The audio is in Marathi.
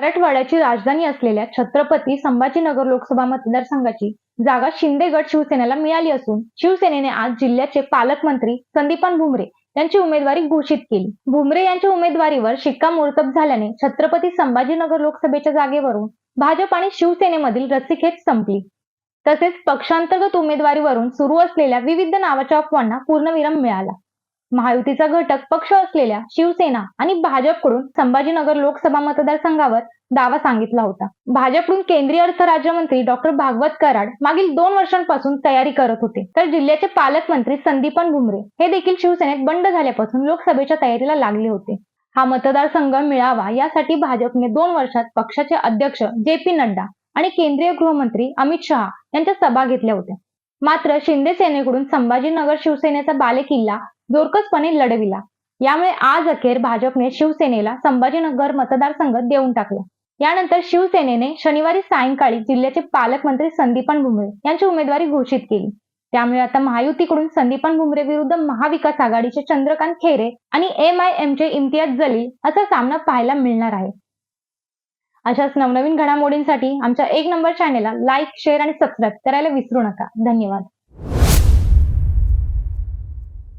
मराठवाड्याची राजधानी असलेल्या छत्रपती संभाजीनगर लोकसभा मतदारसंघाची जागा शिंदे गट शिवसेनेला मिळाली असून शिवसेनेने आज जिल्ह्याचे पालकमंत्री संदीपान भुमरे यांची उमेदवारी घोषित केली. भुमरे यांच्या उमेदवारीवर शिक्कामोर्तब झाल्याने छत्रपती संभाजीनगर लोकसभेच्या जागेवरून भाजप आणि शिवसेनेमधील रस्सीखेच संपली. तसेच पक्षांतर्गत उमेदवारीवरून सुरू असलेल्या विविध नावाच्या अफवांना पूर्णविराम मिळाला. महायुतीचा घटक पक्ष असलेल्या शिवसेना आणि भाजपकडून संभाजीनगर लोकसभा मतदारसंघावर दावा सांगितला होता. भाजपकडून केंद्रीय अर्थ राज्यमंत्री डॉक्टर भागवत कराड मागील दोन वर्षांपासून तयारी करत होते. तर जिल्ह्याचे पालकमंत्री संदीपन भुमरे हे देखील शिवसेनेत बंड झाल्यापासून लोकसभेच्या तयारीला लागले होते. हा मतदारसंघ मिळावा यासाठी भाजपने दोन वर्षात पक्षाचे अध्यक्ष जे पी नड्डा आणि केंद्रीय गृहमंत्री अमित शहा यांच्या सभा घेतल्या होत्या. मात्र शिंदे सेनेकडून संभाजीनगर शिवसेनेचा बालेकिल्ला जोरकसपणे लढविला. यामुळे आज अखेर भाजपने शिवसेनेला संभाजीनगर मतदारसंघ देऊन टाकला. यानंतर शिवसेनेने शनिवारी सायंकाळी जिल्ह्याचे पालकमंत्री संदीपान भुमरे यांची उमेदवारी घोषित केली. त्यामुळे आता महायुतीकडून संदीपान भुमरे विरुद्ध महाविकास आघाडीचे चंद्रकांत खेरे आणि एम आय एमचे इम्तियाज जलील असा सामना पाहायला मिळणार आहे. अशाच नवनवीन घडामोडींसाठी आमच्या एक नंबर चॅनेलला लाईक शेअर आणि सबस्क्राईब करायला विसरू नका. धन्यवाद.